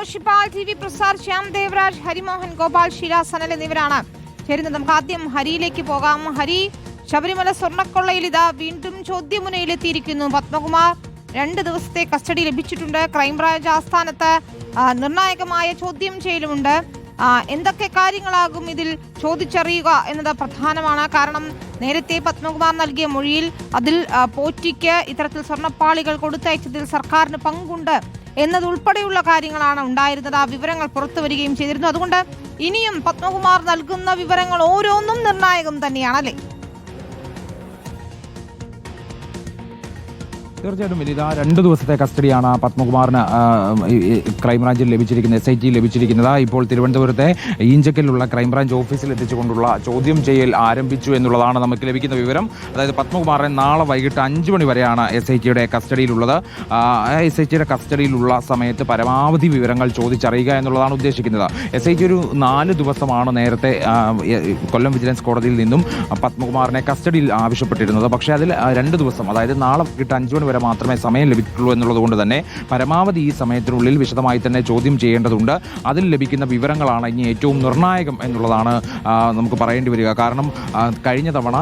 Roshipal T V Prasad Shyam Devaraj Harimohan Gopal Sheela Sanal എന്നിവരാണ്. ചേരുന്നത് നമുക്ക് ആദ്യം ഹരിയിലേക്ക് പോകാം. ഹരി ശബരിമല സ്വർണക്കൊള്ളയിൽ ഇതാ വീണ്ടും ചോദ്യമുനയിലെത്തിയിരിക്കുന്നു. പത്മകുമാർ രണ്ട് ദിവസത്തെ കസ്റ്റഡി ലഭിച്ചിട്ടുണ്ട്. ക്രൈംബ്രാഞ്ച് ആസ്ഥാനത്ത് നിർണായകമായ ചോദ്യം ചെയ്യലുമുണ്ട്. എന്തൊക്കെ കാര്യങ്ങളാകും ഇതിൽ ചോദിച്ചറിയുക എന്നത് പ്രധാനമാണ്. കാരണം നേരത്തെ പത്മകുമാർ നൽകിയ മൊഴിയിൽ അതിൽ പോറ്റിക്ക് ഇത്തരത്തിൽ സ്വർണപ്പാളികൾ കൊടുത്തയച്ചതിൽ സർക്കാരിന് പങ്കുണ്ട്. എന്നതുൾപ്പെടെയുള്ള കാര്യങ്ങളാണ് ഉണ്ടായിരുന്നത്. ആ വിവരങ്ങൾ പുറത്തു വരികയും ചെയ്തിരുന്നു. അതുകൊണ്ട് ഇനിയും പത്മകുമാർ നൽകുന്ന വിവരങ്ങൾ ഓരോന്നും നിർണായകം തന്നെയാണ് തീർച്ചയായിട്ടും വിനിത രണ്ട് ദിവസത്തെ കസ്റ്റഡിയാണ് പത്മകുമാറിന് ക്രൈംബ്രാഞ്ചിൽ ലഭിച്ചിരിക്കുന്നത് എസ് ഐ ടി ലഭിച്ചിരിക്കുന്നത്. ഇപ്പോൾ തിരുവനന്തപുരത്തെ ഈഞ്ചക്കലിലുള്ള ക്രൈംബ്രാഞ്ച് ഓഫീസിൽ എത്തിച്ചുകൊണ്ടുള്ള ചോദ്യം ചെയ്യൽ ആരംഭിച്ചു എന്നുള്ളതാണ് നമുക്ക് ലഭിക്കുന്ന വിവരം. അതായത് പത്മകുമാറിനെ നാളെ വൈകിട്ട് അഞ്ച് മണി വരെയാണ് എസ് ഐ ടിയുടെ കസ്റ്റഡിയിലുള്ളത്. എസ് ഐ ടിയുടെ കസ്റ്റഡിയിലുള്ള സമയത്ത് പരമാവധി വിവരങ്ങൾ ചോദിച്ചറിയുക എന്നുള്ളതാണ് ഉദ്ദേശിക്കുന്നത്. എസ് ഐ ടി ഒരു നാല് ദിവസമാണ് നേരത്തെ കൊല്ലം വിജിലൻസ് കോടതിയിൽ നിന്നും പത്മകുമാറിനെ കസ്റ്റഡിയിൽ ആവശ്യപ്പെട്ടിരുന്നത്. പക്ഷേ അതിൽ രണ്ട് ദിവസം അതായത് നാളെ വൈകിട്ട് അഞ്ച് മണി വരെ മാത്രമേ സമയം ലഭിക്കുള്ളൂ എന്നുള്ളതുകൊണ്ട് തന്നെ പരമാവധി ഈ സമയത്തിനുള്ളിൽ വിശദമായി തന്നെ ചോദ്യം ചെയ്യേണ്ടതുണ്ട്. അതിൽ ലഭിക്കുന്ന വിവരങ്ങളാണ് ഇനി ഏറ്റവും നിർണായകം എന്നുള്ളതാണ് നമുക്ക് പറയേണ്ടി വരിക. കാരണം കഴിഞ്ഞ തവണ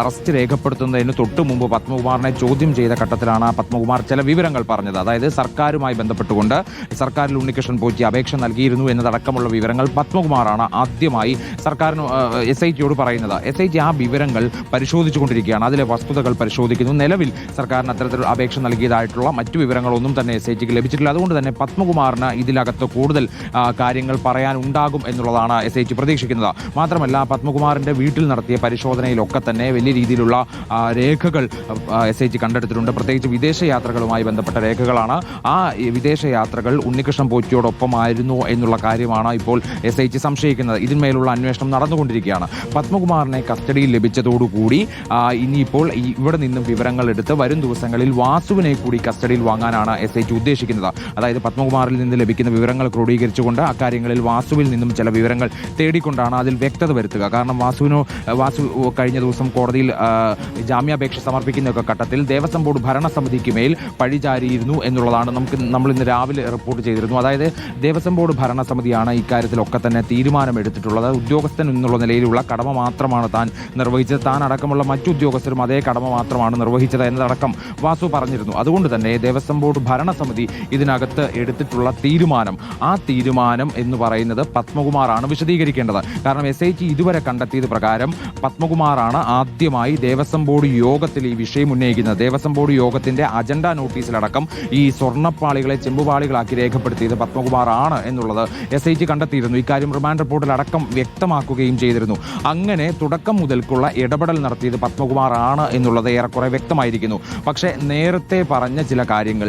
അറസ്റ്റ് രേഖപ്പെടുത്തുന്നതിന് തൊട്ട് മുമ്പ് പത്മകുമാറിനെ ചോദ്യം ചെയ്ത ഘട്ടത്തിലാണ് പത്മകുമാർ ചില വിവരങ്ങൾ പറഞ്ഞത്. അതായത് സർക്കാരുമായി ബന്ധപ്പെട്ടുകൊണ്ട് സർക്കാരിൽ ഉണ്ണികൃഷ്ണൻ പോറ്റി അപേക്ഷ നൽകിയിരുന്നു എന്നതടക്കമുള്ള വിവരങ്ങൾ പത്മകുമാറാണ് ആദ്യമായി സർക്കാരിന് എസ് ഐ ടിയോട് പറയുന്നത്. എസ് ഐ ടി ആ വിവരങ്ങൾ പരിശോധിച്ചുകൊണ്ടിരിക്കുകയാണ്. അതിലെ വസ്തുതകൾ പരിശോധിക്കുന്നു. നിലവിൽ സർക്കാരിന് അത്തരത്തിലുള്ള അപേക്ഷ നൽകിയതായിട്ടുള്ള മറ്റു വിവരങ്ങളൊന്നും തന്നെ എസ് ഐ ടിക്ക് ലഭിച്ചിട്ടില്ല. അതുകൊണ്ട് തന്നെ പത്മകുമാറിന് ഇതിനകത്ത് കൂടുതൽ കാര്യങ്ങൾ പറയാനുണ്ടാകും എന്നുള്ളതാണ് എസ് ഐ ടി പ്രതീക്ഷിക്കുന്നത്. മാത്രമല്ല പത്മകുമാറിന്റെ വീട്ടിൽ നടത്തിയ പരിശോധനയിലൊക്കെ തന്നെ വലിയ രീതിയിലുള്ള രേഖകൾ എസ് ഐ ടി കണ്ടെടുത്തിട്ടുണ്ട്. പ്രത്യേകിച്ച് വിദേശ യാത്രകളുമായി ബന്ധപ്പെട്ട രേഖകളാണ്. ആ വിദേശ യാത്രകൾ ഉണ്ണികൃഷ്ണൻ പോറ്റിയോടൊപ്പമായിരുന്നു എന്നുള്ള കാര്യമാണ് ഇപ്പോൾ എസ് ഐ ടി സംശയിക്കുന്നത്. ഇതിന്മേലുള്ള അന്വേഷണം നടന്നുകൊണ്ടിരിക്കുകയാണ്. പത്മകുമാറിനെ കസ്റ്റഡിയിൽ ലഭിച്ചതോടുകൂടി ഇനിയിപ്പോൾ ഇവിടെ നിന്നും വിവരങ്ങൾ എടുത്ത് വരും ദിവസങ്ങളിൽ വാസുവിനെ കൂടി കസ്റ്റഡിയിൽ വാങ്ങാനാണ് എസ് ഐ ടി ഉദ്ദേശിക്കുന്നത്. അതായത് പത്മകുമാറിൽ നിന്ന് ലഭിക്കുന്ന വിവരങ്ങൾ ക്രോഡീകരിച്ചുകൊണ്ട് അക്കാര്യങ്ങളിൽ വാസുവിൽ നിന്നും ചില വിവരങ്ങൾ തേടിക്കൊണ്ടാണ് അതിൽ വ്യക്തത വരുത്തുക. കാരണം വാസുവിനോ വാസു കഴിഞ്ഞ ദിവസം കോടതിയിൽ ജാമ്യാപേക്ഷ സമർപ്പിക്കുന്നൊക്കെ ഘട്ടത്തിൽ ദേവസ്വം ബോർഡ് ഭരണസമിതിക്ക് മേൽ പഴിചാരിയിരുന്നു എന്നുള്ളതാണ് നമുക്ക് നമ്മൾ ഇന്ന് രാവിലെ റിപ്പോർട്ട് ചെയ്തിരുന്നു. അതായത് ദേവസ്വം ബോർഡ് ഭരണസമിതിയാണ് ഇക്കാര്യത്തിലൊക്കെ തന്നെ തീരുമാനമെടുത്തിട്ടുള്ളത്. ഉദ്യോഗസ്ഥൻ എന്നുള്ള നിലയിലുള്ള കടമ മാത്രമാണ് താൻ നിർവഹിച്ചത്. താൻ അടക്കമുള്ള മറ്റു ഉദ്യോഗസ്ഥരും അതേ കടമ മാത്രമാണ് നിർവഹിച്ചത് എന്നതടക്കം വാസു പറഞ്ഞിരുന്നു. അതുകൊണ്ട് തന്നെ ദേവസ്വം ബോർഡ് ഭരണസമിതി ഇതിനകത്ത് എടുത്തിട്ടുള്ള തീരുമാനം. ആ തീരുമാനം എന്ന് പറയുന്നത് പത്മകുമാറാണ് വിശദീകരിക്കേണ്ടത്. കാരണം എസ് ഐ ടി ഇതുവരെ കണ്ടെത്തിയത് പ്രകാരം പത്മകുമാറാണ് ആദ്യമായി ദേവസ്വം ബോർഡ് യോഗത്തിൽ ഈ വിഷയം ഉന്നയിക്കുന്നത്. ദേവസ്വം ബോർഡ് യോഗത്തിന്റെ അജണ്ട നോട്ടീസിലടക്കം ഈ സ്വർണപ്പാളികളെ ചെമ്പുപാളികളാക്കി രേഖപ്പെടുത്തിയത് പത്മകുമാറാണ് എന്നുള്ളത് എസ് ഐ ടി കണ്ടെത്തിയിരുന്നു. ഇക്കാര്യം റിമാൻഡ് റിപ്പോർട്ടിൽ അടക്കം വ്യക്തമാക്കുകയും ചെയ്തിരുന്നു. അങ്ങനെ തുടക്കം മുതൽക്കുള്ള ഇടപെടൽ നടത്തിയത് പത്മകുമാറാണ് എന്നുള്ളത് ഏറെക്കുറെ വ്യക്തമായിരിക്കുന്നു. പക്ഷേ നേരത്തെ പറഞ്ഞ ചില കാര്യങ്ങൾ.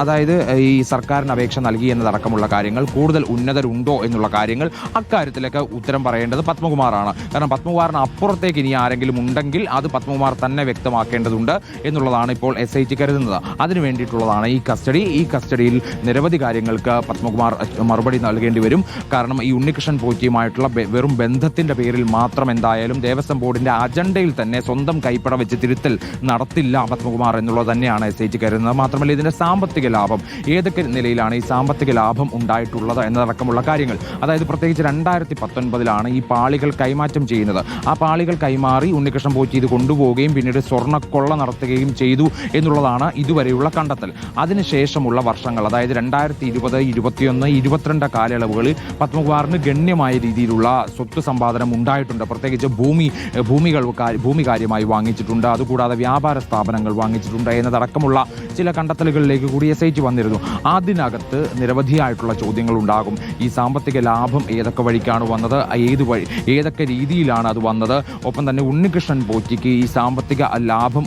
അതായത് ഈ സർക്കാരിന് അപേക്ഷ നൽകി എന്നതടക്കമുള്ള കാര്യങ്ങൾ കൂടുതൽ ഉന്നതരുണ്ടോ എന്നുള്ള കാര്യങ്ങൾ അക്കാര്യത്തിലൊക്കെ ഉത്തരം പറയേണ്ടത് പത്മകുമാറാണ്. കാരണം പത്മകുമാറിന് അപ്പുറത്തേക്ക് ഇനി ആരെങ്കിലും ഉണ്ടെങ്കിൽ അത് പത്മകുമാർ തന്നെ വ്യക്തമാക്കേണ്ടതുണ്ട് എന്നുള്ളതാണ് ഇപ്പോൾ എസ് ഐ ടി കരുതുന്നത്. അതിനു വേണ്ടിയിട്ടുള്ളതാണ് ഈ കസ്റ്റഡി. ഈ കസ്റ്റഡിയിൽ നിരവധി കാര്യങ്ങൾക്ക് പത്മകുമാർ മറുപടി നൽകേണ്ടി വരും. കാരണം ഈ ഉണ്ണികൃഷ്ണൻ പോറ്റിയുമായിട്ടുള്ള വെറും ബന്ധത്തിന്റെ പേരിൽ മാത്രം എന്തായാലും ദേവസ്വം ബോർഡിന്റെ അജണ്ടയിൽ തന്നെ സ്വന്തം കൈപ്പട വെച്ച് തിരുത്തൽ നടത്തില്ല പത്മകുമാർ എന്നുള്ളത് തന്നെയാണ് എസ് ഐ ടി കരുതുന്നത്. മാത്രമല്ല ഇതിന്റെ സാമ്പത്തിക ലാഭം. ഏതൊക്കെ നിലയിലാണ് ഈ സാമ്പത്തിക ലാഭം ഉണ്ടായിട്ടുള്ളത് എന്നതടക്കമുള്ള കാര്യങ്ങൾ. അതായത് പ്രത്യേകിച്ച് രണ്ടായിരത്തി പത്തൊൻപതിലാണ് ഈ പാളികൾ കൈമാറ്റം ചെയ്യുന്നത്. ആ പാളികൾ കൈമാറി ഉണ്ണികൃഷ്ണൻ പോറ്റി ഇത് കൊണ്ടുപോവുകയും പിന്നീട് സ്വർണക്കൊള്ള നടത്തുകയും ചെയ്തു എന്നുള്ളതാണ് ഇതുവരെയുള്ള കണ്ടെത്തൽ. അതിനുശേഷമുള്ള വർഷങ്ങൾ അതായത് രണ്ടായിരത്തി ഇരുപത് ഇരുപത്തിയൊന്ന് ഇരുപത്തിരണ്ട് കാലയളവുകളിൽ പത്മകുമാറിന് ഗണ്യമായ രീതിയിലുള്ള സ്വത്ത് സമ്പാദനം ഉണ്ടായിട്ടുണ്ട്. പ്രത്യേകിച്ച് ഭൂമി ഭൂമികൾ ഭൂമി കാര്യമായി വാങ്ങിച്ചിട്ടുണ്ട്. അതുകൂടാതെ വ്യാപാര സ്ഥാപനങ്ങൾ വാങ്ങിച്ചിട്ടുണ്ട്. എന്നതടക്കമുള്ള ചില കണ്ടെത്തലുകളിലേക്ക് കൂടി എസ് ഐ ടി വന്നിരുന്നു. അതിനകത്ത് നിരവധിയായിട്ടുള്ള ചോദ്യങ്ങൾ ഉണ്ടാകും ഈ സാമ്പത്തിക ലാഭം ഏതൊക്കെ വഴിക്കാണ് വന്നത്? ഏത് വഴി ഏതൊക്കെ രീതിയിലാണ് അത് വന്നത്? ഒപ്പം തന്നെ ഉണ്ണികൃഷ്ണൻ പോറ്റിക്ക് ഈ സാമ്പത്തിക ലാഭം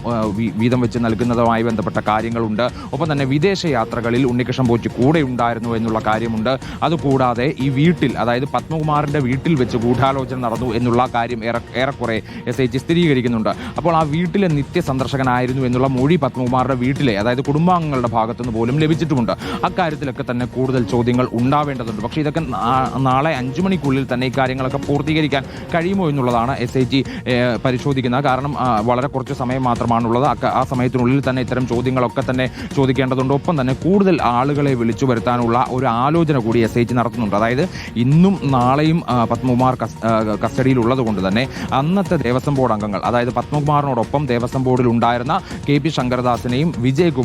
വീതം വെച്ച് നൽകുന്നതുമായി ബന്ധപ്പെട്ട കാര്യങ്ങളുണ്ട്. ഒപ്പം തന്നെ വിദേശ യാത്രകളിൽ ഉണ്ണികൃഷ്ണൻ പോറ്റി കൂടെ ഉണ്ടായിരുന്നു എന്നുള്ള കാര്യമുണ്ട്. അതുകൂടാതെ ഈ വീട്ടിൽ അതായത് പത്മകുമാറിന്റെ വീട്ടിൽ വെച്ച് ഗൂഢാലോചന നടന്നു എന്നുള്ള കാര്യം ഏറെ ഏറെക്കുറെ എസ് ഐ ടി സ്ഥിരീകരിക്കുന്നുണ്ട്. അപ്പോൾ ആ വീട്ടിലെ നിത്യ സന്ദർശകനായിരുന്നു എന്നുള്ള മൊഴി പത്മകുമാറിന്റെ വീട്ടിലെ അതായത് കുടുംബാംഗങ്ങളുടെ ഭാഗത്തുനിന്ന് പോലും ലഭിച്ചിട്ടുമുണ്ട്. അക്കാര്യത്തിലൊക്കെ തന്നെ കൂടുതൽ ചോദ്യങ്ങൾ ഉണ്ടാവേണ്ടതുണ്ട്. പക്ഷേ ഇതൊക്കെ നാളെ അഞ്ചു മണിക്കുള്ളിൽ തന്നെ ഇക്കാര്യങ്ങളൊക്കെ കാര്യങ്ങളൊക്കെ പൂർത്തീകരിക്കാൻ കഴിയുമോ എന്നുള്ളതാണ് എസ് ഐ ടി പരിശോധിക്കുന്നത്. കാരണം വളരെ കുറച്ച് സമയം മാത്രമാണുള്ളത്. ആ സമയത്തിനുള്ളിൽ തന്നെ ഇത്തരം ചോദ്യങ്ങളൊക്കെ തന്നെ ചോദിക്കേണ്ടതുണ്ട്. ഒപ്പം തന്നെ കൂടുതൽ ആളുകളെ വിളിച്ചു വരുത്താനുള്ള ഒരു ആലോചന കൂടി എസ് ഐ ടി നടത്തുന്നുണ്ട്. അതായത് ഇന്നും നാളെയും പത്മകുമാർ കസ്റ്റഡിയിലുള്ളത് കൊണ്ട് തന്നെ അന്നത്തെ ദേവസ്വം ബോർഡ് അംഗങ്ങൾ അതായത് പത്മകുമാറിനോടൊപ്പം ദേവസ്വം ബോർഡിൽ ഉണ്ടായിരുന്ന കെ പി ശങ്കരദാസിനെയും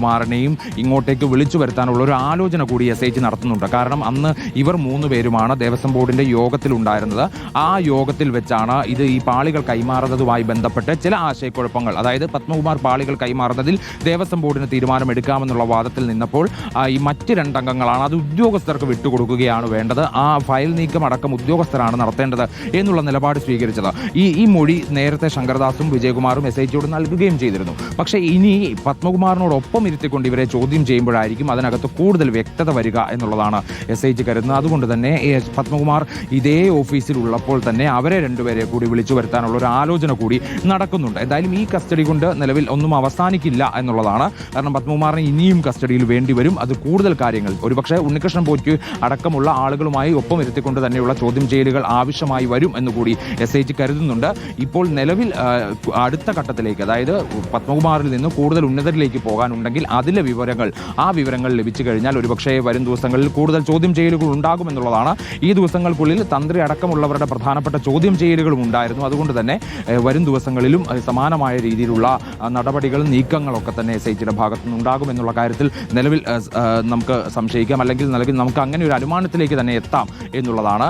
വിജയകുമാറിനെയും ഇങ്ങോട്ടേക്ക് വിളിച്ചു വരുത്താനുള്ള ഒരു ആലോചന കൂടി എസ് ഐ നടത്തുന്നുണ്ട്. കാരണം അന്ന് ഇവർ മൂന്ന് പേരുമാണ് ദേവസ്വം ബോർഡിന്റെ യോഗത്തിൽ ഉണ്ടായിരുന്നത്. ആ യോഗത്തിൽ വെച്ചാണ് ഇത് ഈ പാളികൾ കൈമാറുന്നതുമായി ബന്ധപ്പെട്ട് ചില ആശയക്കുഴപ്പങ്ങൾ. അതായത് പത്മകുമാർ പാളികൾ കൈമാറുന്നതിൽ ദേവസ്വം ബോർഡിന് തീരുമാനമെടുക്കാമെന്നുള്ള വാദത്തിൽ നിന്നപ്പോൾ ഈ മറ്റ് രണ്ടംഗങ്ങളാണ് അത് ഉദ്യോഗസ്ഥർക്ക് വിട്ടുകൊടുക്കുകയാണ് വേണ്ടത്. ആ ഫയൽ നീക്കം അടക്കം ഉദ്യോഗസ്ഥരാണ് നടത്തേണ്ടത് എന്നുള്ള നിലപാട് സ്വീകരിച്ചത്. ഈ ഈ മൊഴി നേരത്തെ ശങ്കർദാസും വിജയകുമാറും എസ് ഐ ജിയോട് നൽകുകയും ചെയ്തിരുന്നു. പക്ഷേ ഇനി പത്മകുമാറിനോടൊപ്പം ഇരുത്തിക്കൊണ്ട് ഇവരെ ചോദ്യം ചെയ്യുമ്പോഴായിരിക്കും അതിനകത്ത് കൂടുതൽ വ്യക്തത വരിക എന്നുള്ളതാണ് എസ് ഐ ജി കരുതുന്നത്. അതുകൊണ്ട് തന്നെ പത്മകുമാർ ഇതേ ഓഫീസിൽ ഉള്ളപ്പോൾ തന്നെ അവരെ രണ്ടുപേരെ കൂടി വിളിച്ചു വരുത്താനുള്ള ഒരു ആലോചന കൂടി നടക്കുന്നുണ്ട്. എന്തായാലും ഈ കസ്റ്റഡി കൊണ്ട് നിലവിൽ ഒന്നും അവസാനിക്കില്ല എന്നുള്ളതാണ്. കാരണം പത്മകുമാറിന് ഇനിയും കസ്റ്റഡിയിൽ വേണ്ടി വരും. അത് കൂടുതൽ കാര്യങ്ങൾ. ഒരുപക്ഷെ ഉണ്ണികൃഷ്ണൻ പോറ്റി അടക്കമുള്ള ആളുകളുമായി ഒപ്പം ഇരുത്തിക്കൊണ്ട് തന്നെയുള്ള ചോദ്യം ചെയ്യലുകൾ ആവശ്യമായി വരും എന്നുകൂടി എസ് ഐ ജി കരുതുന്നുണ്ട്. ഇപ്പോൾ നിലവിൽ അടുത്ത ഘട്ടത്തിലേക്ക് അതായത് പത്മകുമാറിൽ നിന്ന് കൂടുതൽ ഉന്നതരിലേക്ക് പോകാനുണ്ടെങ്കിൽ അതിലെ വിവരങ്ങൾ ആ വിവരങ്ങൾ ലഭിച്ചു കഴിഞ്ഞാൽ ഒരുപക്ഷേ വരും ദിവസങ്ങളിൽ കൂടുതൽ ചോദ്യം ചെയ്യലുകൾ ഉണ്ടാകുമെന്നുള്ളതാണ് ഈ ദിവസങ്ങൾക്കുള്ളിൽ തന്ത്രി അടക്കമുള്ളവരുടെ പ്രധാനപ്പെട്ട ചോദ്യം ചെയ്യലുകളും ഉണ്ടായിരുന്നു. അതുകൊണ്ട് തന്നെ വരും ദിവസങ്ങളിലും സമാനമായ രീതിയിലുള്ള നടപടികൾ നടപടികളും നീക്കങ്ങളൊക്കെ തന്നെ എസ് ഐ ടിയുടെ ഭാഗത്തു നിന്നുണ്ടാകുമെന്നുള്ള കാര്യത്തിൽ നിലവിൽ നമുക്ക് സംശയിക്കാം. അല്ലെങ്കിൽ നമുക്ക് അങ്ങനെ ഒരു അനുമാനത്തിലേക്ക് തന്നെ എത്താം എന്നുള്ളതാണ്.